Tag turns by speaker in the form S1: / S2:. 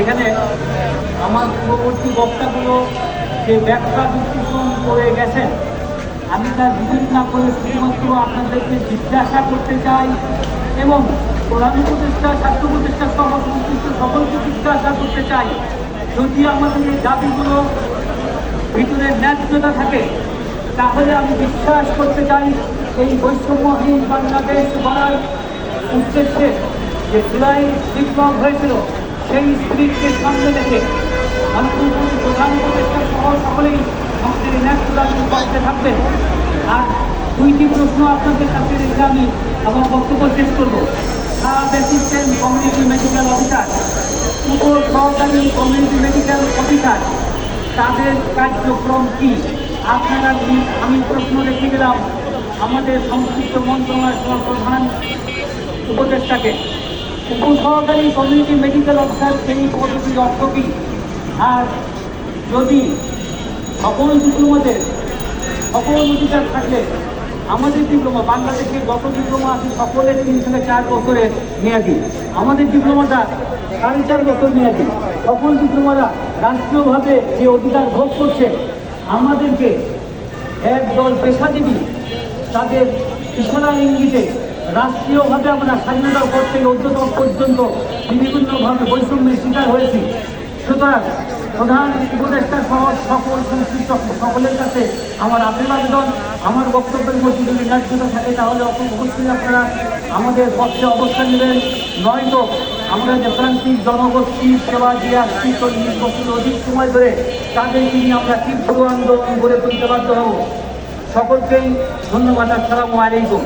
S1: এখানে আমার পূর্ববর্তী বক্তাগুলো যে ব্যাখ্যা বিশ্লেষণ করে গেছেন, আমি তার বিরোধী না করে শুধুমাত্র আপনাদেরকে জিজ্ঞাসা করতে চাই এবং প্রধান উপদেষ্টা, স্বাস্থ্য উপদেষ্টা সহ সংশ্লিষ্ট সকলকে জিজ্ঞাসা করতে চাই, যদি আমাদের এই দাবিগুলো ভিতরে ন্যায্যতা থাকে, তাহলে আমি বিশ্বাস করতে চাই এই বৈষম্যহীন বাংলাদেশ গড়ার উদ্দেশ্যে যে জুলাই বিপ্লব হয়েছিল সেই স্পিরিটকে সামনে রেখে মাননীয় প্রধান উপদেষ্টা সহ সকলেই আমাদের দাবি করতে থাকবেন আর দুইটি প্রশ্ন আপনাদের কাছে রেখে আমি আমার বক্তব্য শেষ করব। Sub assistant community medical officer উপ সহকারী কমিউনিটি মেডিকেল অফিসার তাদের কার্যক্রম কি? আপনারা আমি প্রশ্ন রেখে গেলাম আমাদের সংশ্লিষ্ট মন্ত্রণালয় প্রধান উপদেষ্টাকে। উপসহকারী কমিউনিটি মেডিকেল অফিসার সেই পদ্ধতির অর্থ কি? আর যদি সকল ডিপ্লোমাদের, সকল অধিকার থাকলে, আমাদের ডিপ্লোমা বাংলাদেশের যত ডিপ্লোমা আছে, সকলের তিন থেকে চার বছরে মেয়াদি। আমাদের ডিপ্লোমাটা সাড়ে চার বছর মেয়াদি। সকল ডিপ্লোমারা রাষ্ট্রীয়ভাবে যে অধিকার ভোগ করছে, আমাদেরকে একদল পেশাজীবী তাদের ইশারা ইঙ্গিতে রাষ্ট্রীয়ভাবে আমরা স্বাধীনতার পর থেকে অদ্যতম পর্যন্ত বিভিন্নভাবে বৈষম্যের শিকার হয়েছি। সুতরাং প্রধান উপদেষ্টা সহ সকল সংশ্লিষ্ট সকলের কাছে আমার আপেল আবেদন, আমার বক্তব্যের মধ্যে যদি ন্যায্যতা থাকে তাহলে অবশ্যই আপনারা আমাদের পক্ষে অবস্থান নেবেন। নয়তো আমরা যে প্রান্তিক জনগোষ্ঠী সেবা দিয়ে আসছি চল্লিশ বছর অধিক সময় ধরে তাদেরকে নিয়ে আমরা তীব্র আন্দোলন গড়ে তুলতে বাধ্য হব। সকলকেই ধন্যবাদ, আসসালামু আলাইকুম।